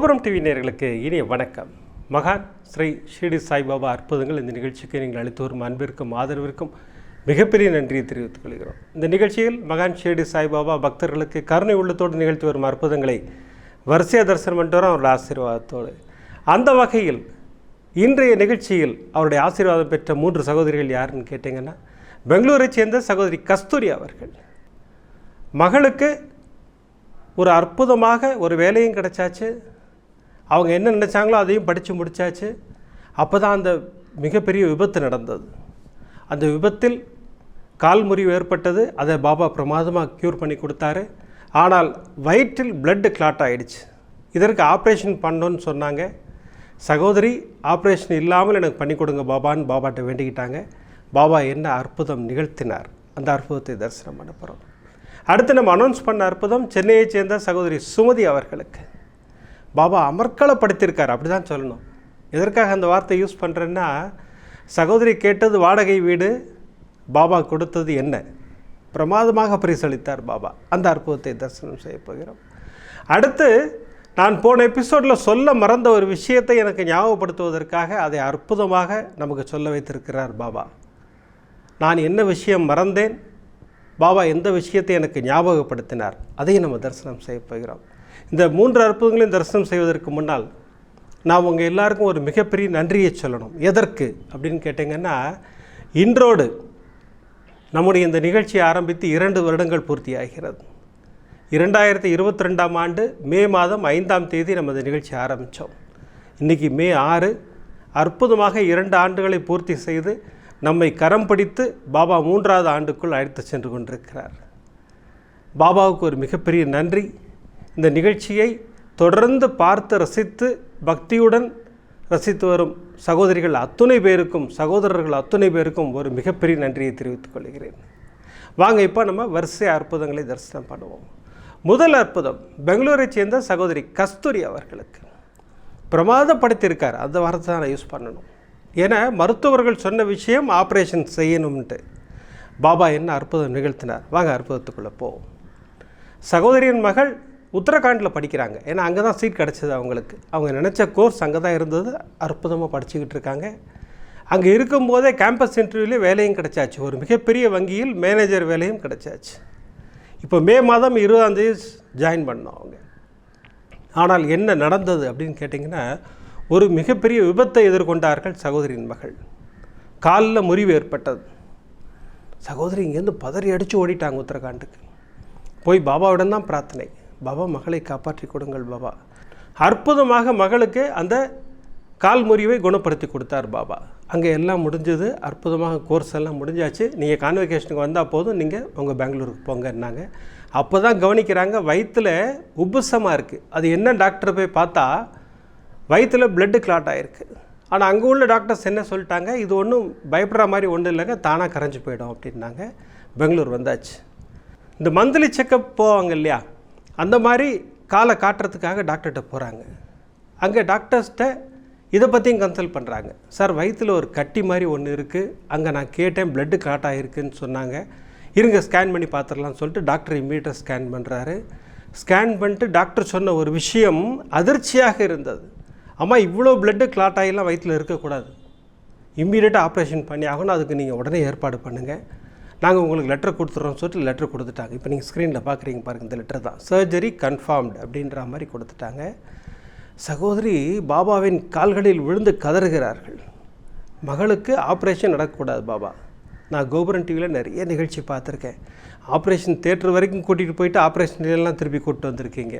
கோபுரம் டிவி நேர்களுக்கு இனிய வணக்கம். மகான் ஸ்ரீ ஷீடி சாய்பாபா அற்புதங்கள் இந்த நிகழ்ச்சிக்கு நீங்கள் அளித்து வரும் அன்பிற்கும் ஆதரவிற்கும் மிகப்பெரிய நன்றியை தெரிவித்துக் கொள்கிறோம். இந்த நிகழ்ச்சியில் மகான் ஷீடி சாய்பாபா பக்தர்களுக்கு கருணை உள்ளத்தோடு நிகழ்த்தி வரும் அற்புதங்களை வரிசையாக தரிசனம் பண்ணிட்டு அவருடைய ஆசீர்வாதத்தோடு. அந்த வகையில் இன்றைய நிகழ்ச்சியில் அவருடைய ஆசீர்வாதம் பெற்ற மூன்று சகோதரிகள் யாருன்னு கேட்டிங்கன்னா பெங்களூரை சேர்ந்த சகோதரி கஸ்தூரி அவர்கள். மகளுக்கு ஒரு அற்புதமாக ஒரு வேலையும் கிடைச்சாச்சு. அவங்க என்ன நினச்சாங்களோ அதையும் படித்து முடிச்சாச்சு. அப்போ தான் அந்த மிகப்பெரிய விபத்து நடந்தது. அந்த விபத்தில் கால் முறிவு ஏற்பட்டது. அதை பாபா பிரமாதமாக க்யூர் பண்ணி கொடுத்தாரு. ஆனால் வயிற்றில் பிளட்டு கிளாட் ஆகிடுச்சு இதற்கு ஆப்ரேஷன் பண்ணோன்னு சொன்னாங்க. சகோதரி ஆப்ரேஷன் இல்லாமல் எனக்கு பண்ணி கொடுங்க பாபான்னு பாபாட்ட வேண்டிக்கிட்டாங்க. பாபா என்ன அற்புதம் நிகழ்த்தினார். அந்த அற்புதத்தை தரிசனம் பண்ண போகிறோம் அடுத்து நம்ம அனௌன்ஸ் பண்ண அற்புதம் சென்னையைச் சேர்ந்த சகோதரி சுமதி அவர்களுக்கு. பாபா அமர்க்களப்படுத்தியிருக்கார். அப்படி தான் சொல்லணும். எதற்காக அந்த வார்த்தை யூஸ் பண்ணுறேன்னா சகோதரி கேட்டது வாடகை வீடு பாபா கொடுத்தது என்ன? பிரமாதமாக பரிசளித்தார் பாபா. அந்த அற்புதத்தை தரிசனம் செய்ய போகிறோம். அடுத்து நான் போன எபிசோடில் சொல்ல மறந்த ஒரு விஷயத்தை எனக்கு ஞாபகப்படுத்துவதற்காக அதை அற்புதமாக நமக்கு சொல்ல வைத்திருக்கிறார் பாபா. நான் என்ன விஷயம் மறந்தேன்? பாபா எந்த விஷயத்தை எனக்கு ஞாபகப்படுத்தினார்? அதையும் நம்ம தரிசனம் செய்ய போகிறோம். இந்த மூன்று அற்புதங்களையும் தரிசனம் செய்வதற்கு முன்னால் நான் உங்கள் எல்லாருக்கும் ஒரு மிகப்பெரிய நன்றியை சொல்லணும். எதற்கு அப்படின்னு கேட்டிங்கன்னா இன்றோடு நம்முடைய இந்த நிகழ்ச்சியை ஆரம்பித்து இரண்டு வருடங்கள் பூர்த்தி ஆகிறது. இரண்டாயிரத்தி இருபத்தி ரெண்டாம் ஆண்டு மே மாதம் ஐந்தாம் தேதி நம்ம இந்த நிகழ்ச்சி ஆரம்பித்தோம். இன்றைக்கி மே ஆறு. அற்புதமாக இரண்டு ஆண்டுகளை பூர்த்தி செய்து நம்மை கரம் பிடித்து பாபா மூன்றாவது ஆண்டுக்குள் அழைத்து சென்று கொண்டிருக்கிறார். பாபாவுக்கு ஒரு மிகப்பெரிய நன்றி. இந்த நிகழ்ச்சியை தொடர்ந்து பார்த்து ரசித்து பக்தியுடன் ரசித்து வரும் சகோதரிகள் அத்துணை பேருக்கும் சகோதரர்கள் அத்துணை பேருக்கும் ஒரு மிகப்பெரிய நன்றியை தெரிவித்துக் கொள்கிறேன். வாங்க இப்போ நம்ம வரிசை அற்புதங்களை தரிசனம் பண்ணுவோம். முதல் அற்புதம் பெங்களூரைச் சேர்ந்த சகோதரி கஸ்தூரி அவர்களுக்கு. பிரமாதப்படுத்தியிருக்கார். அந்த வார்த்தை தான் நான் யூஸ் பண்ணணும். ஏன்னா மருத்துவர்கள் சொன்ன விஷயம் ஆப்ரேஷன் செய்யணும்ன்ட்டு. பாபா என்ன அற்புதம் நிகழ்த்தினார்? வாங்க அற்புதத்துக்குள்ளே போவோம். சகோதரியின் மகள் உத்தரகாண்டில் படிக்கிறாங்க. ஏன்னா அங்கே தான் சீட் கிடச்சிது அவங்களுக்கு. அவங்க நினச்ச கோர்ஸ் அங்கே தான் இருந்தது. அற்புதமாக படிச்சுக்கிட்டு இருக்காங்க. அங்கே இருக்கும்போதே கேம்பஸ் இன்டர்வியூலேயே வேலையும் கிடைச்சாச்சு. ஒரு மிகப்பெரிய வங்கியில் மேனேஜர் வேலையும் கிடைச்சாச்சு. இப்போ மே மாதம் இருபதாந்தேதி ஜாயின் பண்ணோம் அவங்க. ஆனால் என்ன நடந்தது அப்படின்னு கேட்டிங்கன்னா ஒரு மிகப்பெரிய விபத்தை எதிர்கொண்டார்கள் சகோதரியின் மகள். காலில் முறிவு ஏற்பட்டது. சகோதரி இங்கேருந்து பதறி அடித்து ஓடிட்டாங்க உத்தரகாண்டுக்கு. போய் பாபாவிடம் தான் பிரார்த்தனை. பாபா மகளை காப்பாற்றி கொடுங்கள் பாபா. அற்புதமாக மகளுக்கு அந்த கால் முறிவை குணப்படுத்தி கொடுத்தார் பாபா. அங்கே எல்லாம் முடிஞ்சது அற்புதமாக கோர்ஸ் எல்லாம் முடிஞ்சாச்சு. நீங்கள் கான்வெகேஷனுக்கு வந்தால் போதும் நீங்கள் உங்கள் பெங்களூருக்கு போங்கன்னாங்க. அப்போ தான் கவனிக்கிறாங்க வயிற்றில் உப்புசமாக இருக்குது அது என்ன டாக்டர் போய் பார்த்தா வயிற்றில் பிளட்டு கிளாட் ஆகிருக்கு ஆனால் அங்கே உள்ள டாக்டர்ஸ் என்ன சொல்லிட்டாங்க இது ஒன்றும் பயப்படுற மாதிரி ஒன்றும் இல்லைங்க தானாக கரைஞ்சு போயிடும் அப்படின்னாங்க. பெங்களூர் வந்தாச்சு. இந்த மந்த்லி செக்கப் போவாங்க இல்லையா? அந்த மாதிரி காலை காட்டுறதுக்காக டாக்டர்கிட்ட போகிறாங்க அங்கே டாக்டர்ஸ்கிட்ட இதை பற்றியும் கன்சல்ட் பண்ணுறாங்க சார் வயிற்றில் ஒரு கட்டி மாதிரி ஒன்று இருக்குது அங்கே நான் கேட்டேன் பிளட்டு கிளாட் ஆகிருக்குன்னு சொன்னாங்க. இருங்க ஸ்கேன் பண்ணி பார்த்துடலாம்னு சொல்லிட்டு டாக்டர் இம்மீடியட்டாக ஸ்கேன் பண்ணுறாரு ஸ்கேன் பண்ணிட்டு டாக்டர் சொன்ன ஒரு விஷயம் அதிர்ச்சியாக இருந்தது. அம்மா இவ்வளோ பிளட்டு கிளாட் ஆகிலாம் வயிற்றில் இருக்கக்கூடாது. இம்மீடியட்டாக ஆப்ரேஷன் பண்ணி ஆகணும். அதுக்கு நீங்கள் உடனே ஏற்பாடு பண்ணுங்கள் நாங்கள் உங்களுக்கு லெட்டர் கொடுத்துட்றோம்னு சொல்லிட்டு லெட்டர் கொடுத்துட்டாங்க. இப்போ நீங்கள் ஸ்க்ரீனில் பார்க்குறீங்க பாருங்கள் இந்த லெட்டர் தான். சர்ஜரி கன்ஃபார்ம்டு அப்படின்ற மாதிரி கொடுத்துட்டாங்க. சகோதரி பாபாவின் கால்களில் விழுந்து கதறுகிறார்கள். மகளுக்கு ஆப்ரேஷன் நடக்கக்கூடாது பாபா. நான் கோபுரன் டிவியில் நிறைய நிகழ்ச்சி பார்த்துருக்கேன். ஆப்ரேஷன் தேட்டர் வரைக்கும் கூட்டிகிட்டு போயிட்டு ஆப்ரேஷன் எல்லாம் திருப்பி கூப்பிட்டு வந்திருக்கீங்க.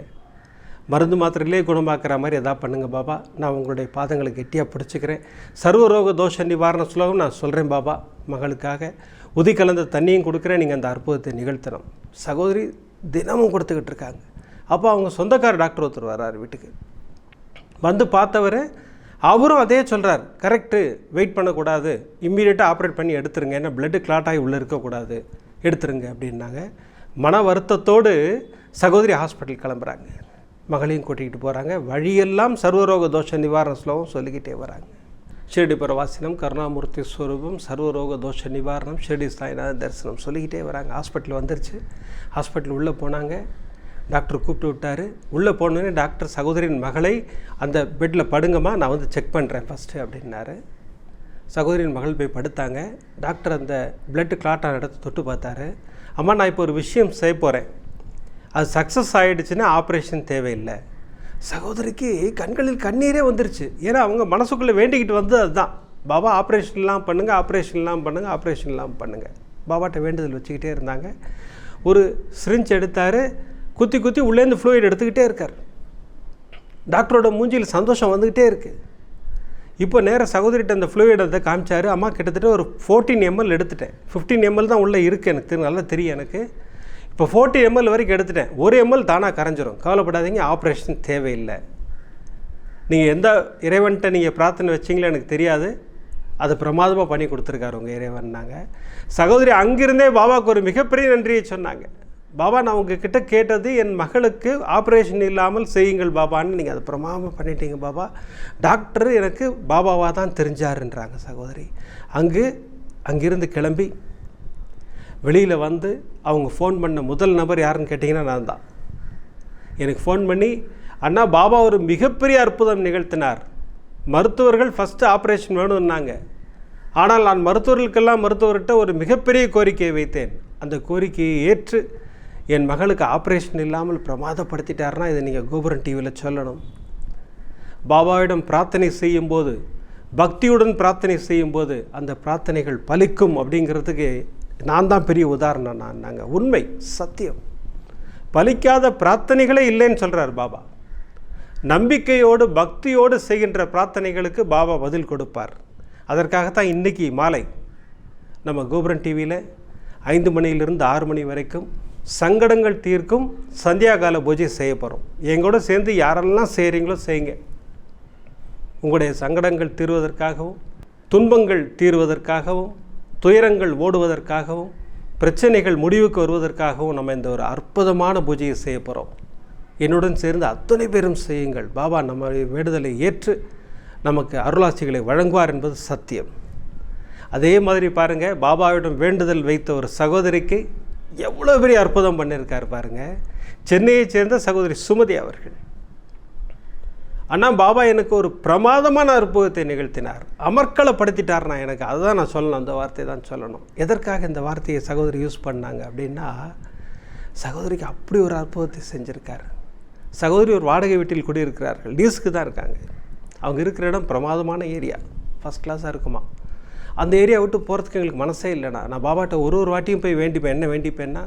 மருந்து மாத்திரையிலே குணமாக்குற மாதிரி எதாவது பண்ணுங்கள் பாபா. நான் உங்களுடைய பாதங்களை கெட்டியாக பிடிச்சிக்கிறேன். சர்வரோக தோஷ நிவாரண சுலகம் நான் சொல்கிறேன் பாபா. மகளுக்காக உதி கலந்த தண்ணியும் கொடுக்குறேன் நீங்கள் அந்த அற்புதத்தை நிகழ்த்தணும். சகோதரி தினமும் கொடுத்துக்கிட்டு இருக்காங்க. அப்போ அவங்க சொந்தக்கார டாக்டர் ஒருத்தர் வர்றார் வீட்டுக்கு. வந்து பார்த்தவர் அவரும் அதே சொல்கிறார் கரெக்டு வெயிட் பண்ணக்கூடாது. இம்மீடியட்டாக ஆப்ரேட் பண்ணி எடுத்துருங்க. ஏன்னா பிளட்டு கிளாட் ஆகி உள்ளே இருக்கக்கூடாது. எடுத்துருங்க அப்படின்னாங்க. மன வருத்தத்தோடு சகோதரி ஹாஸ்பிட்டல் கிளம்புறாங்க. மகளையும் கூட்டிகிட்டு போகிறாங்க வழியெல்லாம் சர்வரோக தோஷ நிவாரண ஸ்லோகம் சொல்லிக்கிட்டே வராங்க. ஷிரடி பிரவாசினம் கருணாமூர்த்தி ஸ்வரூபம் சர்வரோக தோஷ நிவாரணம் ஷிரடி சாய்நாத தரிசனம் சொல்லிக்கிட்டே வராங்க. ஹாஸ்பிட்டல் வந்துருச்சு. ஹாஸ்பிட்டல் உள்ளே போனாங்க. டாக்டர் கூப்பிட்டு விட்டார். உள்ளே போனோடனே டாக்டர் சகோதரியின் மகளை அந்த பெட்டில் படுங்கம்மா நான் வந்து செக் பண்ணுறேன் ஃபஸ்ட்டு அப்படின்னாரு. சகோதரியின் மகள் போய் படுத்தாங்க. டாக்டர் அந்த பிளட்டு கிளாட்டான இடத்த தொட்டு பார்த்தாரு. அம்மா நான் இப்போ ஒரு விஷயம் செய்ய போகிறேன் அது சக்ஸஸ் ஆகிடுச்சுன்னா ஆப்ரேஷன் தேவையில்லை. சகோதரிக்கு கண்களில் கண்ணீரே வந்துருச்சு. ஏன்னா அவங்க மனசுக்குள்ளே வேண்டிக்கிட்டு வந்து அதுதான். பாபா ஆப்ரேஷன்லாம் பண்ணுங்கள் ஆப்ரேஷன்லாம் பண்ணுங்கள் ஆப்ரேஷன்லாம் பண்ணுங்கள் பாபாட்ட வேண்டுதல் வச்சுக்கிட்டே இருந்தாங்க. ஒரு சிரிஞ்ச் எடுத்தார். குத்தி குத்தி உள்ளேருந்து ஃப்ளூயிட் எடுத்துக்கிட்டே இருக்கார். டாக்டரோட மூஞ்சியில் சந்தோஷம் வந்துக்கிட்டே இருக்குது இப்போ நேர சகோதரிட்ட அந்த ஃப்ளூயிடத்தை காமிச்சார். அம்மா கிட்டத்தட்ட ஒரு ஃபோர்டீன் எம்எல் எடுத்துட்டேன். ஃபிஃப்டீன் எம்எல் தான் உள்ளே இருக்குது எனக்கு. நல்லா தெரியும் எனக்கு. இப்போ ஃபோர்ட்டி எம்எல் வரைக்கும் எடுத்துட்டேன். ஒரு எம்எல் தானாக கரைஞ்சிரும். கவலைப்படாதீங்க ஆப்ரேஷன் தேவையில்லை. நீங்கள் எந்த இறைவன்கிட்ட நீங்கள் பிரார்த்தனை வச்சிங்களோ எனக்கு தெரியாது. அதை பிரமாதமாக பண்ணி கொடுத்துருக்காரு உங்கள் இறைவன்னாங்க சகோதரி அங்கிருந்தே பாபாவுக்கு ஒரு மிகப்பெரிய நன்றியை சொன்னாங்க. பாபா நான் உங்ககிட்ட கேட்டது என் மகளுக்கு ஆப்ரேஷன் இல்லாமல் செய்யுங்கள் பாபான்னு நீங்கள் அதை பிரமாதமாக பண்ணிட்டீங்க பாபா. டாக்டர் எனக்கு பாபாவாக தான் தெரிஞ்சாருன்றாங்க சகோதரி. அங்கு அங்கிருந்து கிளம்பி வெளியில் வந்து அவங்க ஃபோன் பண்ண முதல் நபர் யாருன்னு கேட்டிங்கன்னா நான் தான். எனக்கு ஃபோன் பண்ணி அண்ணா பாபா ஒரு மிகப்பெரிய அற்புதம் நிகழ்த்தினார். மருத்துவர்கள் ஃபஸ்ட்டு ஆப்ரேஷன் வேணும்னாங்க. ஆனால் நான் மருத்துவர்களுக்கெல்லாம் மருத்துவர்கிட்ட ஒரு மிகப்பெரிய கோரிக்கையை வைத்தேன். அந்த கோரிக்கையை ஏற்று என் மகளுக்கு ஆப்ரேஷன் இல்லாமல் பிரமாதப்படுத்திட்டாருன்னா இதை நீங்கள் கோபுரம் டிவியில் சொல்லணும். பாபாவிடம் பிரார்த்தனை செய்யும்போது பக்தியுடன் பிரார்த்தனை செய்யும்போது அந்த பிரார்த்தனைகள் பலிக்கும் அப்படிங்கிறதுக்கு நான் தான் பெரிய உதாரணம் நான் நாங்கள் உண்மை சத்தியம். பலிக்காத பிரார்த்தனைகளே இல்லைன்னு சொல்கிறார் பாபா. நம்பிக்கையோடு பக்தியோடு செய்கின்ற பிரார்த்தனைகளுக்கு பாபா பதில் கொடுப்பார். அதற்காகத்தான் இன்றைக்கி மாலை நம்ம கோபுரன் டிவியில் ஐந்து மணியிலிருந்து ஆறு மணி வரைக்கும் சங்கடங்கள் தீர்க்கும் சந்தியாகால பூஜை செய்ய போகிறோம் எங்கூட சேர்ந்து யாரெல்லாம் செய்கிறீங்களோ செய்யுங்க. உங்களுடைய சங்கடங்கள் தீர்வதற்காகவும் துன்பங்கள் தீர்வதற்காகவும் துயரங்கள் ஓடுவதற்காகவும் பிரச்சனைகள் முடிவுக்கு வருவதற்காகவும் நம்ம இந்த ஒரு அற்புதமான பூஜையை செய்ய போகிறோம் என்னுடன் சேர்ந்து அத்தனை பேரும் செய்யுங்கள். பாபா நம்முடைய வேண்டுதலை ஏற்று நமக்கு அருளாட்சிகளை வழங்குவார் என்பது சத்தியம். அதே மாதிரி பாருங்கள் பாபாவிடம் வேண்டுதல் வைத்த ஒரு சகோதரிக்கு எவ்வளோ பெரிய அற்புதம் பண்ணியிருக்கார் பாருங்கள் சென்னையைச் சேர்ந்த சகோதரி சுமதி அவர்கள். அண்ணா பாபா எனக்கு ஒரு பிரமாதமான அற்புதத்தை நிகழ்த்தினார். அமர்க்களப்படுத்திட்டார் நான் எனக்கு. அதுதான் நான் சொல்லணும். அந்த வார்த்தையை தான் சொல்லணும். எதற்காக இந்த வார்த்தையை சகோதரி யூஸ் பண்ணாங்க அப்படின்னா சகோதரிக்கு அப்படி ஒரு அற்புதத்தை செஞ்சுருக்கார். சகோதரி ஒரு வாடகை வீட்டில் குடியிருக்கிறார்கள். லீஸுக்கு தான் இருக்காங்க. அவங்க இருக்கிற இடம் பிரமாதமான ஏரியா ஃபஸ்ட் கிளாஸாக இருக்குமா? அந்த ஏரியா விட்டு போகிறதுக்கு எங்களுக்கு மனசே இல்லைண்ணா. நான் பாபாட்ட ஒரு ஒரு வாட்டியும் போய் வேண்டிப்பேன். என்ன வேண்டிப்பேன்னா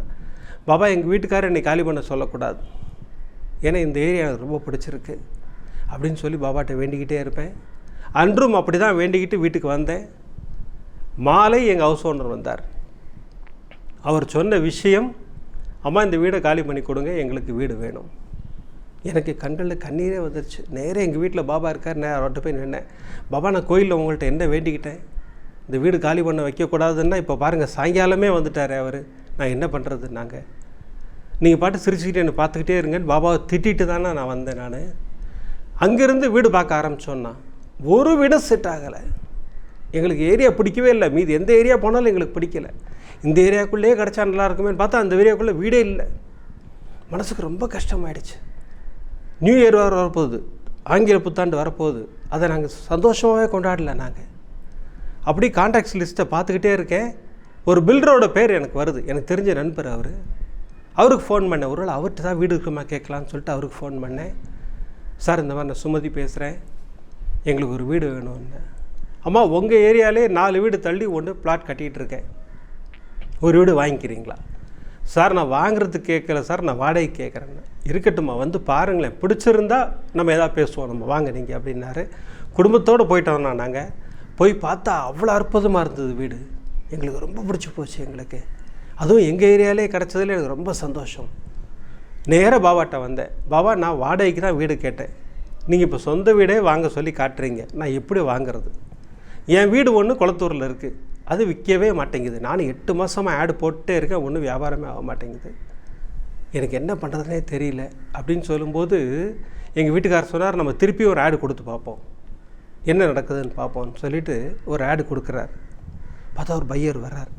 பாபா எங்கள் வீட்டுக்காரர் என்னை காலி பண்ண சொல்லக்கூடாது. ஏன்னா இந்த ஏரியா எனக்கு ரொம்ப பிடிச்சிருக்கு. அப்படின்னு சொல்லி பாபாட்ட வேண்டிக்கிட்டே இருப்பேன். அன்றும் அப்படி தான் வேண்டிக்கிட்டு வீட்டுக்கு வந்தேன். மாலை எங்கள் ஹவுஸ் ஓனர் வந்தார். அவர் சொன்ன விஷயம் அம்மா இந்த வீடை காலி பண்ணி கொடுங்க எங்களுக்கு வீடு வேணும். எனக்கு கண்களில் கண்ணீரே வந்துருச்சு. நேராக எங்கள் வீட்டில் பாபா இருக்கார் நேரம் அவர்கிட்ட போய் நின்னேன். பாபா நான் கோயிலில் உங்கள்கிட்ட என்ன வேண்டிக்கிட்டேன்? இந்த வீடு காலி பண்ண வைக்கக்கூடாதுன்னா இப்போ பாருங்கள் சாயங்காலமே வந்துட்டார் அவர். நான் என்ன பண்ணுறது நாங்கள் நீங்கள் பாட்டு சிரிச்சுக்கிட்டு என்னை பார்த்துக்கிட்டே இருங்கன்னு பாபாவை திட்டிட்டு தானே நான் வந்தேன் நான். அங்கேருந்து வீடு பார்க்க ஆரம்பிச்சோன்னா ஒரு வீடும் செட் ஆகலை. எங்களுக்கு ஏரியா பிடிக்கவே இல்லை. மீது எந்த ஏரியா போனாலும் எங்களுக்கு பிடிக்கல. இந்த ஏரியாக்குள்ளேயே கிடச்சா நல்லா பார்த்தா அந்த ஏரியாக்குள்ளே வீடே இல்லை. மனசுக்கு ரொம்ப கஷ்டமாயிடுச்சு. நியூ இயர் வர வரப்போகுது. ஆங்கில புத்தாண்டு வரப்போகுது. அதை நாங்கள் சந்தோஷமாகவே கொண்டாடல நாங்கள் அப்படி கான்டாக்ட்ஸ் லிஸ்ட்டை பார்த்துக்கிட்டே இருக்கேன். ஒரு பில்டரோட பேர் எனக்கு வருது. எனக்கு தெரிஞ்ச நண்பர் அவர். அவருக்கு ஃபோன் பண்ணேன். ஒரு வேளை அவர்கிட்ட தான் வீடு இருக்குமா கேட்கலான்னு சொல்லிட்டு அவருக்கு ஃபோன் பண்ணேன். சார் இந்த மாதிரி நான் சுமதி பேசுகிறேன் எங்களுக்கு ஒரு வீடு வேணும்னு. அம்மா உங்கள் ஏரியாலே நாலு வீடு தள்ளி ஒன்று பிளாட் கட்டிகிட்டு இருக்கேன். ஒரு வீடு வாங்கிக்கிறீங்களா? சார் நான் வாங்குறதுக்கு கேட்கல சார் நான் வாடகை கேட்குறேன்னு. இருக்கட்டும்மா வந்து பாருங்களேன். பிடிச்சிருந்தா நம்ம எதாவது பேசுவோம். நம்ம வாங்க நீங்கள் அப்படின்னாரு. குடும்பத்தோடு போயிட்டோம்னா நாங்கள் போய் பார்த்தா அவ்வளோ அற்புதமாக இருந்தது வீடு. எங்களுக்கு ரொம்ப பிடிச்சி போச்சு எங்களுக்கு. அதுவும் எங்கள் ஏரியாலே கிடச்சதுல எனக்கு ரொம்ப சந்தோஷம். நேராக பாபாட்ட வந்தேன். பாபா நான் வாடகைக்கு தான் வீடு கேட்டேன். நீங்கள் இப்போ சொந்த வீடே வாங்க சொல்லி காட்டுறீங்க. நான் எப்படி வாங்குறது? என் வீடு ஒன்று குளத்தூரில் இருக்குது அது விற்கவே மாட்டேங்குது. நான் எட்டு மாதமாக ஆடு போட்டுட்டே இருக்கேன். ஒன்றும் வியாபாரமே ஆக மாட்டேங்குது. எனக்கு என்ன பண்ணுறதுனே தெரியல. அப்படின்னு சொல்லும்போது எங்கள் வீட்டுக்காரர் சொன்னார் நம்ம திருப்பி ஒரு ஆடு கொடுத்து பார்ப்போம். என்ன நடக்குதுன்னு பார்ப்போம்னு சொல்லிட்டு ஒரு ஆடு கொடுக்குறார். பார்த்தா ஒரு பையர் வர்றார்.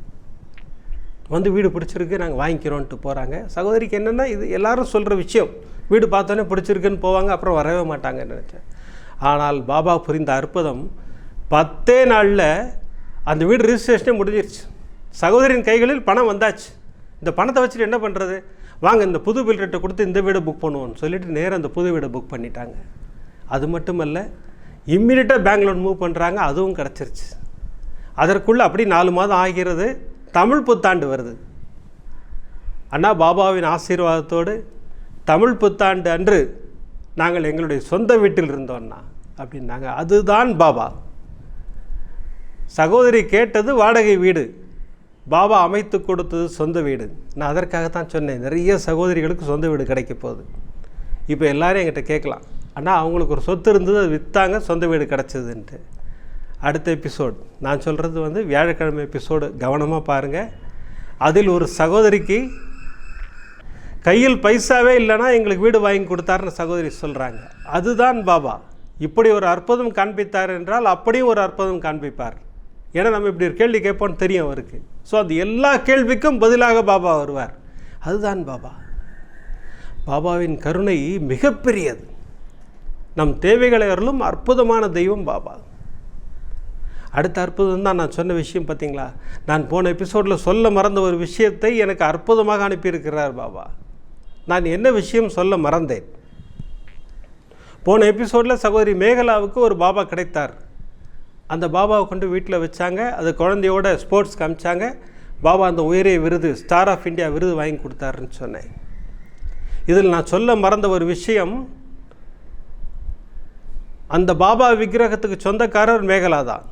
வந்து வீடு பிடிச்சிருக்கு நாங்கள் வாங்கிக்கிறோன்ட்டு போகிறாங்க சகோதரிக்கு என்னென்னா இது எல்லாரும் சொல்கிற விஷயம். வீடு பார்த்தோன்னே பிடிச்சிருக்குன்னு போவாங்க அப்புறம் வரவே மாட்டாங்கன்னு நினச்சேன். ஆனால் பாபா புரிந்த அற்புதம் பத்தே நாளில் அந்த வீடு ரிஜிஸ்ட்ரேஷனே முடிஞ்சிருச்சு. சகோதரியின் கைகளில் பணம் வந்தாச்சு. இந்த பணத்தை வச்சுட்டு என்ன பண்ணுறது வாங்க இந்த புது பில்டர்கிட்ட கொடுத்து இந்த வீடை புக் பண்ணுவோம்னு சொல்லிவிட்டு நேராக அந்த புது வீடை புக் பண்ணிட்டாங்க. அது மட்டுமல்ல இம்மிடியட்டாக பேங்க் லோன் மூவ் பண்ணுறாங்க அதுவும் கிடச்சிருச்சு. அதற்குள்ளே அப்படி நாலு மாதம் ஆகிறது. தமிழ் புத்தாண்டு வருது. அண்ணா பாபாவின் ஆசீர்வாதத்தோடு தமிழ் புத்தாண்டு அன்று நாங்கள் எங்களுடைய சொந்த வீட்டில் இருந்தோம்னா அப்படின்னாங்க அதுதான் பாபா. சகோதரி கேட்டது வாடகை வீடு பாபா அமைத்து கொடுத்தது சொந்த வீடு. நான் அதற்காகத்தான் சொன்னேன் நிறைய சகோதரிகளுக்கு சொந்த வீடு கிடைக்க போகுது. இப்போ எல்லோரும் என்கிட்ட கேட்கலாம் அண்ணா அவங்களுக்கு ஒரு சொத்து இருந்தது அது விற்றாங்க சொந்த வீடு கிடச்சிதுன்ட்டு. அடுத்த எபிசோட் நான் சொல்கிறது வந்து வியாழக்கிழமை எபிசோடு கவனமாக பாருங்கள் அதில் ஒரு சகோதரிக்கு கையில் பைசாவே இல்லைன்னா எங்களுக்கு வீடு வாங்கி கொடுத்தாருன்னு சகோதரி சொல்கிறாங்க அதுதான் பாபா. இப்படி ஒரு அற்புதம் காண்பித்தார் என்றால் அப்படியும் ஒரு அற்புதம் காண்பிப்பார். ஏன்னா நம்ம இப்படி ஒரு கேள்வி கேட்போம்னு தெரியும் அவருக்கு. ஸோ அது எல்லா கேள்விக்கும் பதிலாக பாபா வருவார். அதுதான் பாபா. பாபாவின் கருணை மிகப்பெரியது. நம் தேவைகளை அருளும் அற்புதமான தெய்வம் பாபா. அடுத்த அற்புதம் தான் நான் சொன்ன விஷயம் பார்த்தீங்களா? நான் போன எபிசோடில் சொல்ல மறந்த ஒரு விஷயத்தை எனக்கு அற்புதமாக அனுப்பியிருக்கிறார் பாபா. நான் என்ன விஷயம் சொல்ல மறந்தேன்? போன எபிசோடில் சகோதரி மேகலாவுக்கு ஒரு பாபா கிடைத்தார். அந்த பாபாவை கொண்டு வீட்டில் வச்சாங்க. அது குழந்தையோட ஸ்போர்ட்ஸ் காமிச்சாங்க. பாபா அந்த உயரிய விருது ஸ்டார் ஆஃப் இந்தியா விருது வாங்கி கொடுத்தாருன்னு சொன்னேன். இதில் நான் சொல்ல மறந்த ஒரு விஷயம் அந்த பாபா விக்கிரகத்துக்கு சொந்தக்காரர் மேகலா தான்.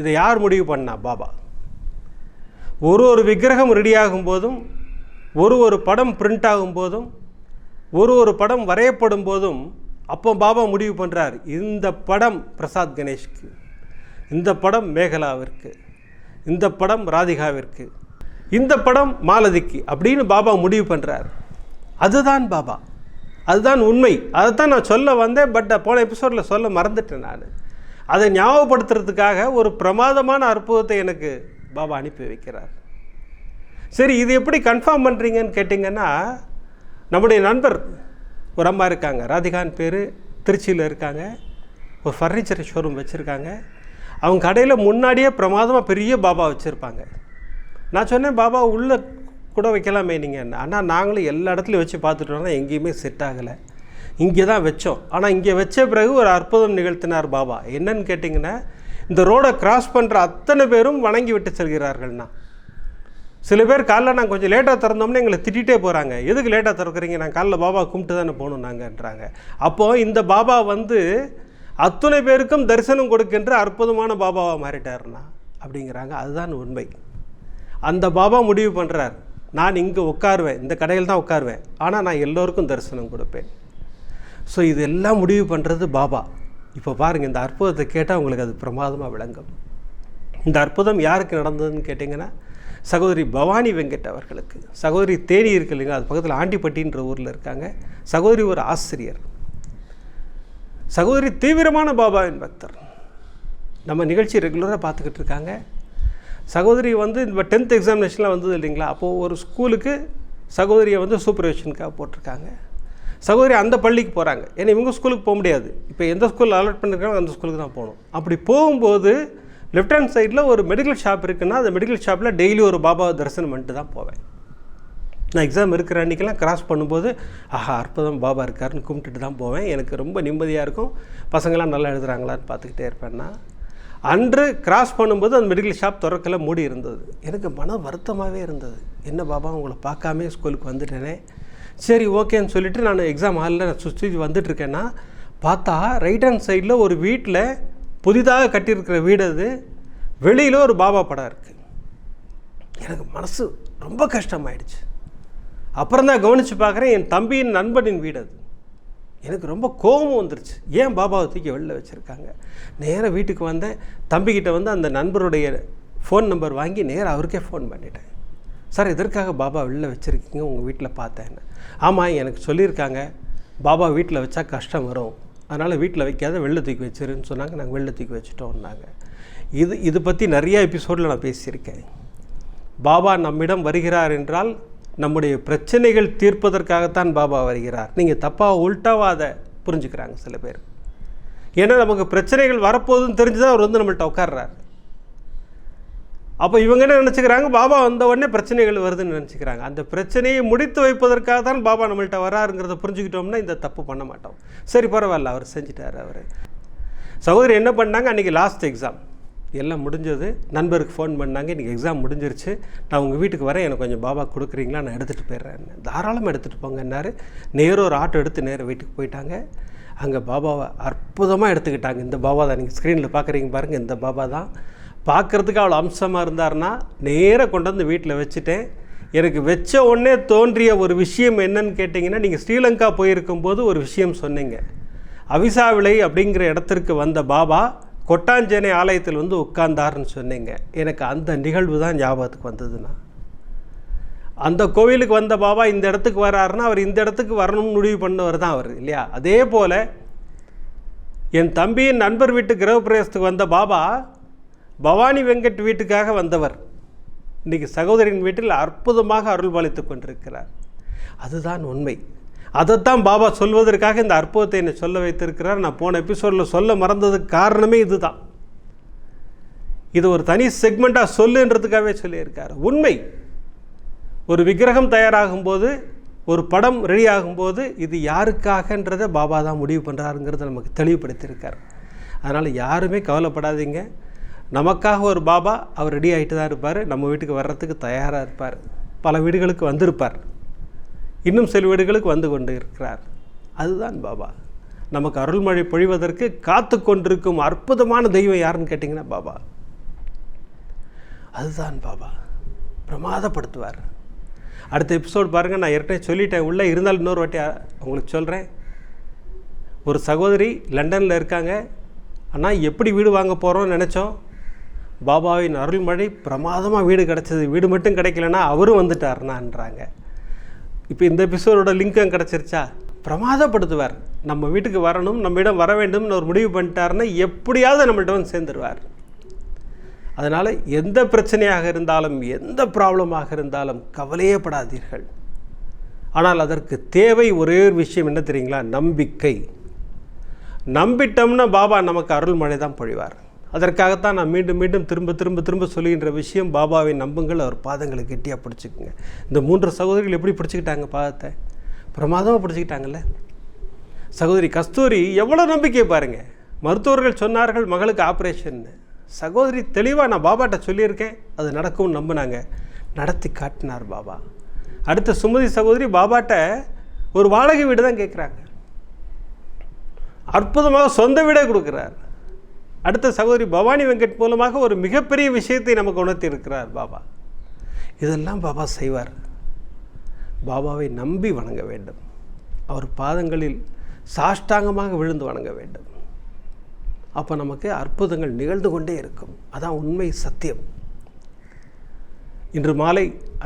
இதை யார் முடிவு பண்ணா? பாபா. ஒரு ஒரு விக்கிரகம் ரெடியாகும் போதும் ஒரு ஒரு படம் பிரிண்ட் ஆகும் போதும் ஒரு ஒரு படம் வரையப்படும் போதும் அப்போ பாபா முடிவு பண்ணுறார் இந்த படம் பிரசாத் கணேஷ்க்கு இந்த படம் மேகலாவிற்கு இந்த படம் ராதிகாவிற்கு இந்த படம் மாலதிக்கு அப்படின்னு பாபா முடிவு பண்ணுறார் அதுதான் பாபா. அதுதான் உண்மை. அதை தான் நான் சொல்ல வந்தேன் பட் போன எபிசோடில் சொல்ல மறந்துட்டேன் நான். அதை ஞாபகப்படுத்துறதுக்காக ஒரு பிரமாதமான அற்புதத்தை எனக்கு பாபா அனுப்பி வைக்கிறார். சரி இது எப்படி கன்ஃபார்ம் பண்ணுறீங்கன்னு கேட்டிங்கன்னா நம்முடைய நண்பர் ஒரு அம்மா இருக்காங்க. ராதிகான் பேர். திருச்சியில் இருக்காங்க. ஒரு ஃபர்னிச்சர் ஷோரூம் வச்சுருக்காங்க. அவங்க கடையில் முன்னாடியே பிரமாதமாக பெரிய பாபா வச்சுருப்பாங்க. நான் சொன்னேன் பாபா உள்ளே கூட வைக்கலாமே நீங்கள் ஆனால் நாங்களும் எல்லா இடத்துலையும் வச்சு பார்த்துட்டோம்னா எங்கேயுமே செட் ஆகலை. இங்கே தான் வச்சோம். ஆனால் இங்கே வச்ச பிறகு ஒரு அற்புதம் நிகழ்த்தினார் பாபா. என்னன்னு கேட்டிங்கன்னா இந்த ரோடை கிராஸ் பண்ணுற அத்தனை பேரும் வணங்கி விட்டு செல்கிறார்கள்னா சில பேர் காலைல நாங்கள் கொஞ்சம் லேட்டாக திறந்தோம்னா எங்களை திட்டிகிட்டே போகிறாங்க எதுக்கு லேட்டாக திறக்கிறீங்க? நான் காலைல பாபா கும்பிட்டு தானே போகணும் நாங்கன்றாங்க. அப்போது இந்த பாபா வந்து அத்துணை பேருக்கும் தரிசனம் கொடுக்கின்ற அற்புதமான பாபாவாக மாறிட்டார்னா அப்படிங்கிறாங்க. அதுதான் உண்மை. அந்த பாபா முடிவு பண்ணுறார் நான் இங்கே உட்காருவேன். இந்த கடையில் தான் உட்காருவேன். ஆனால் நான் எல்லோருக்கும் தரிசனம் கொடுப்பேன். ஸோ இதெல்லாம் முடிவு பண்ணுறது பாபா. இப்போ பாருங்கள் இந்த அற்புதத்தை கேட்டால் உங்களுக்கு அது பிரமாதமாக விளங்கும். இந்த அற்புதம் யாருக்கு நடந்ததுன்னு கேட்டிங்கன்னா சகோதரி பவானி வெங்கட் அவர்களுக்கு. சகோதரி தேனி இருக்கு இல்லைங்க அது பக்கத்தில் ஆண்டிப்பட்டின்ற ஊரில் இருக்காங்க. சகோதரி ஒரு ஆசிரியர். சகோதரி தீவிரமான பாபாவின் பக்தர். நம்ம நிகழ்ச்சி ரெகுலராக பார்த்துக்கிட்டு இருக்காங்க. சகோதரி வந்து இந்த டென்த் எக்ஸாமினேஷன்லாம் வந்தது இல்லைங்களா அப்போது ஒரு ஸ்கூலுக்கு சகோதரியை வந்து சூப்பர்விஷனுக்காக போட்டிருக்காங்க. சகோதரி அந்த பள்ளிக்கு போகிறாங்க ஏன்னா இவங்க ஸ்கூலுக்கு போக முடியாது. இப்போ எந்த ஸ்கூலில் அலாட் பண்ணியிருக்காங்க அந்த ஸ்கூலுக்கு தான் போகணும். அப்படி போகும்போது லெஃப்ட் ஹேண்ட் சைடில் ஒரு மெடிக்கல் ஷாப் இருக்குன்னா அந்த மெடிக்கல் ஷாப்பில் டெய்லி ஒரு பாபா தரிசனம் பண்ணிட்டு தான் போவேன். நான் எக்ஸாம் இருக்கிற அன்றைக்கெல்லாம் கிராஸ் பண்ணும்போது ஆஹா அற்புதம் பாபா இருக்காருன்னு கும்பிட்டுட்டு தான் போவேன். எனக்கு ரொம்ப நிம்மதியாக இருக்கும். பசங்களாம் நல்லா எழுதுறாங்களான்னு பார்த்துக்கிட்டே இருப்பேன்னா. அன்று கிராஸ் பண்ணும்போது அந்த மெடிக்கல் ஷாப் திறக்கல மூடி இருந்தது. எனக்கு மன வருத்தமாகவே இருந்தது. என்ன பாபா உங்களை பார்க்காமே ஸ்கூலுக்கு வந்துட்டேனே. சரி ஓகேன்னு சொல்லிவிட்டு நான் எக்ஸாம் ஹாலில் நான் சுற்றி வந்துட்டுருக்கேன்னா பார்த்தா ரைட் ஹேண்ட் சைடில் ஒரு வீட்டில் புதிதாக கட்டியிருக்கிற வீடு அது. வெளியில் ஒரு பாபா படம் இருக்குது எனக்கு மனசு ரொம்ப கஷ்டமாயிடுச்சு. அப்புறம் தான் கவனித்து பார்க்குறேன் என் தம்பியின் நண்பனின் வீடு அது. எனக்கு ரொம்ப கோபம் வந்துருச்சு. ஏன் பாபாவை தூக்கி வெளில வச்சுருக்காங்க? நேராக வீட்டுக்கு வந்தேன். தம்பிக்கிட்ட வந்து அந்த நண்பருடைய ஃபோன் நம்பர் வாங்கி நேராக அவருக்கே ஃபோன் பண்ணிட்டேன். சார் எதற்காக பாபா வெளில வச்சுருக்கீங்க? உங்கள் வீட்டில் பார்த்தேன். ஆமாம் எனக்கு சொல்லியிருக்காங்க. பாபா வீட்டில் வச்சா கஷ்டம் வரும். அதனால் வீட்டில் வைக்காத வெளில தூக்கி வச்சிருன்னு சொன்னாங்க. நாங்கள் வெளில தூக்கி வச்சுட்டோம்னாங்க. இது இது பற்றி நிறைய எபிசோடில் நான் பேசியிருக்கேன். பாபா நம்மிடம் வருகிறார் என்றால் நம்முடைய பிரச்சனைகள் தீர்ப்பதற்காகத்தான் பாபா வருகிறார். நீங்கள் தப்பாக உல்ட்டாவாக அதை புரிஞ்சுக்கிறாங்க சில பேர். ஏன்னா நமக்கு பிரச்சனைகள் வரப்போகுதுன்னு தெரிஞ்சு தான் அவர் வந்து நம்மள்ட்ட உட்கார்றாரு. அப்போ இவங்க என்ன நினச்சிக்கிறாங்க? பாபா வந்த உடனே பிரச்சனைகள் வருதுன்னு நினச்சிக்கிறாங்க. அந்த பிரச்சனையை முடித்து வைப்பதற்காக தான் பாபா நம்மள்கிட்ட வராருங்கிறத புரிஞ்சுக்கிட்டோம்னா இந்த தப்பு பண்ண மாட்டோம். சரி பரவாயில்ல அவர் செஞ்சிட்டார் அவர். சகோதரி என்ன பண்ணாங்க? அன்றைக்கி லாஸ்ட் எக்ஸாம் எல்லாம் முடிஞ்சது. நண்பருக்கு ஃபோன் பண்ணாங்க. இன்றைக்கி எக்ஸாம் முடிஞ்சிருச்சு. நான் உங்கள் வீட்டுக்கு வரேன். எனக்கு கொஞ்சம் பாபா கொடுக்குறீங்களா? நான் எடுத்துகிட்டு போயிடுறேன். தாராளமாக எடுத்துகிட்டு போங்கன்னாரு நேரம் ஒரு ஆட்டோ எடுத்து நேராக வீட்டுக்கு போயிட்டாங்க. அங்கே பாபாவை அற்புதமாக எடுத்துக்கிட்டாங்க. இந்த பாபா தான். நீங்கள் ஸ்க்ரீனில் பார்க்குறீங்க பாருங்கள் இந்த பாபா தான். பார்க்குறதுக்கு அவ்வளோ அம்சமாக இருந்தாருன்னா நேராக கொண்டு வந்து வீட்டில் வச்சுட்டேன். எனக்கு வச்ச உடனே தோன்றிய ஒரு விஷயம் என்னன்னு கேட்டிங்கன்னா நீங்கள் ஸ்ரீலங்கா போயிருக்கும்போது ஒரு விஷயம் சொன்னீங்க. அவிசாவிளை அப்படிங்கிற இடத்திற்கு வந்த பாபா கொட்டாஞ்சேனை ஆலயத்தில் வந்து உட்கார்ந்தார்னு சொன்னீங்க. எனக்கு அந்த நிகழ்வு தான் ஞாபகத்துக்கு வந்ததுண்ணா அந்த கோவிலுக்கு வந்த பாபா இந்த இடத்துக்கு வராருன்னா அவர் இந்த இடத்துக்கு வரணும்னு முடிவு பண்ணவர் தான் அவர் இல்லையா? அதே போல் என் தம்பியின் நண்பர் வீட்டு கிரகப்பிரவேசத்துக்கு வந்த பாபா பவானி வெங்கட் வீட்டுக்காக வந்தவர். இன்றைக்கி சகோதரின் வீட்டில் அற்புதமாக அருள் பாலித்து கொண்டிருக்கிறார். அதுதான் உண்மை. அதைத்தான் பாபா சொல்வதற்காக இந்த அற்புதத்தை என்னை சொல்ல வைத்திருக்கிறார். நான் போன எபிசோடில் சொல்ல மறந்ததுக்கு காரணமே இதுதான். இது ஒரு தனி செக்மெண்ட்டாக சொல்லுன்றதுக்காகவே சொல்லியிருக்கார். உண்மை. ஒரு விக்கிரகம் தயாராகும் போது ஒரு படம் ரெடி ஆகும்போது இது யாருக்காகன்றதை பாபா தான் முடிவு பண்ணுறாருங்கிறத நமக்கு தெளிவுபடுத்தியிருக்கார். அதனால் யாருமே கவலைப்படாதீங்க. நமக்காக ஒரு பாபா அவர் ரெடி ஆகிட்டு தான் இருப்பார். நம்ம வீட்டுக்கு வர்றதுக்கு தயாராக இருப்பார். பல வீடுகளுக்கு வந்திருப்பார். இன்னும் சில வீடுகளுக்கு வந்து கொண்டு இருக்கிறார். அதுதான் பாபா. நமக்கு அருள்மழை பொழிவதற்கு காத்து கொண்டிருக்கும் அற்புதமான தெய்வம் யாருன்னு கேட்டிங்கன்னா பாபா. அதுதான் பாபா. பிரமாதப்படுத்துவார். அடுத்த எபிசோட் பாருங்கள் நான் ஏற்கனவே சொல்லிட்டேன். உள்ளே இருந்தாலும் இன்னொரு வாட்டி உங்களுக்கு சொல்கிறேன் ஒரு சகோதரி லண்டனில் இருக்காங்க. ஆனால் எப்படி வீடு வாங்க போகிறோம்னு நினச்சோம்? பாபாவின் அருள்மழை பிரமாதமாக வீடு கிடச்சிது. வீடு மட்டும் கிடைக்கலன்னா அவரும் வந்துட்டார்னான்றாங்க இப்போ இந்த எபிசோடோட லிங்க்கும் கிடச்சிருச்சா? பிரமாதப்படுத்துவார். நம்ம வீட்டுக்கு வரணும் நம்மிடம் வர வேண்டும்னு ஒரு முடிவு பண்ணிட்டாருன்னா எப்படியாவது நம்மள்கிட்ட வந்து சேர்ந்துருவார். அதனால் எந்த பிரச்சனையாக இருந்தாலும் எந்த ப்ராப்ளமாக இருந்தாலும் கவலையப்படாதீர்கள். ஆனால் அதற்கு தேவை ஒரே ஒரு விஷயம் என்ன தெரியுங்களா? நம்பிக்கை. நம்பிட்டோம்னா பாபா நமக்கு அருள்மழை தான் பொழிவார். அதற்காகத்தான் நான் மீண்டும் மீண்டும் திரும்ப திரும்ப திரும்ப சொல்லுகின்ற விஷயம் பாபாவை நம்புங்கள் அவர் பாதங்களை கெட்டியாக பிடிச்சிக்குங்க. இந்த மூன்று சகோதரிகள் எப்படி பிடிச்சிக்கிட்டாங்க பாதத்தை? பிரமாதமாக பிடிச்சிக்கிட்டாங்கல்ல? சகோதரி கஸ்தூரி எவ்வளோ நம்பிக்கை பாருங்கள் மருத்துவர்கள் சொன்னார்கள் மகளுக்கு ஆப்ரேஷன்னு சகோதரி தெளிவாக நான் பாபாட்ட சொல்லியிருக்கேன். அது நடக்கும்னு நம்பினாங்க. நடத்தி காட்டினார் பாபா. அடுத்த சுமதி சகோதரி பாபாட்ட ஒரு வாடகை வீடு தான் கேட்குறாங்க அற்புதமாக சொந்த வீடே கொடுக்குறார். அடுத்த சகோதரி பவானி வெங்கட் மூலமாக ஒரு மிகப்பெரிய விஷயத்தை நமக்கு உணர்த்தி இருக்கிறார் பாபா. இதெல்லாம் பாபா செய்வார். பாபாவை நம்பி வணங்க வேண்டும். அவர் பாதங்களில் சாஷ்டாங்கமாக விழுந்து வணங்க வேண்டும். அப்போ நமக்கு அற்புதங்கள் நிகழ்ந்து கொண்டே இருக்கும். அதான் உண்மை சத்தியம். இன்று மாலை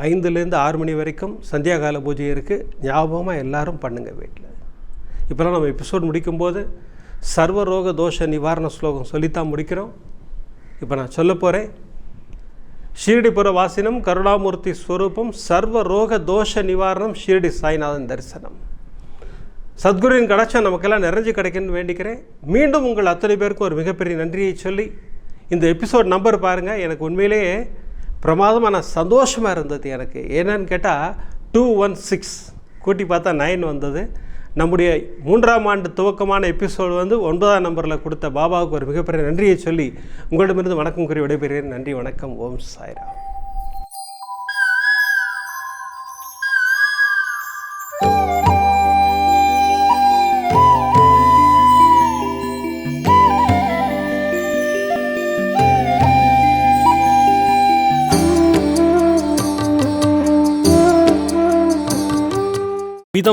ஐந்துலேருந்து ஆறு மணி வரைக்கும் சந்தியாகால பூஜை இருக்குது ஞாபகமாக எல்லாரும் பண்ணுங்கள் வீட்டில். இப்போலாம் நம்ம எபிசோட் முடிக்கும்போது சர்வரோக தோஷ நிவாரண ஸ்லோகம் சொல்லித்தான் முடிக்கிறோம். இப்போ நான் சொல்ல போகிறேன் ஷீரடிபுர வாசினம் கருணாமூர்த்தி ஸ்வரூபம் சர்வ ரோக தோஷ நிவாரணம் ஷீரடி சாய்நாதன் தரிசனம். சத்குருவின் கடாட்சம் நமக்கெல்லாம் நிறைஞ்சு கிடைக்குன்னு வேண்டிக்கிறேன். மீண்டும் உங்கள் அத்தனை பேருக்கும் ஒரு மிகப்பெரிய நன்றியை சொல்லி இந்த எபிசோட் நம்பர் பாருங்கள் எனக்கு உண்மையிலேயே பிரமாதமான சந்தோஷமாக இருந்தது எனக்கு. என்னன்னு கேட்டால் டூ ஒன் சிக்ஸ் கூட்டி பார்த்தா நைன் வந்தது. நம்முடைய மூன்றாம் ஆண்டு துவக்கமான எபிசோடு வந்து ஒன்பதாம் நம்பரில் கொடுத்த பாபாவுக்கு ஒரு மிகப்பெரிய நன்றியை சொல்லி உங்களிடமிருந்து வணக்கம் கூறி விடைபெறுகிறேன். நன்றி வணக்கம். ஓம் சாய்ராம்.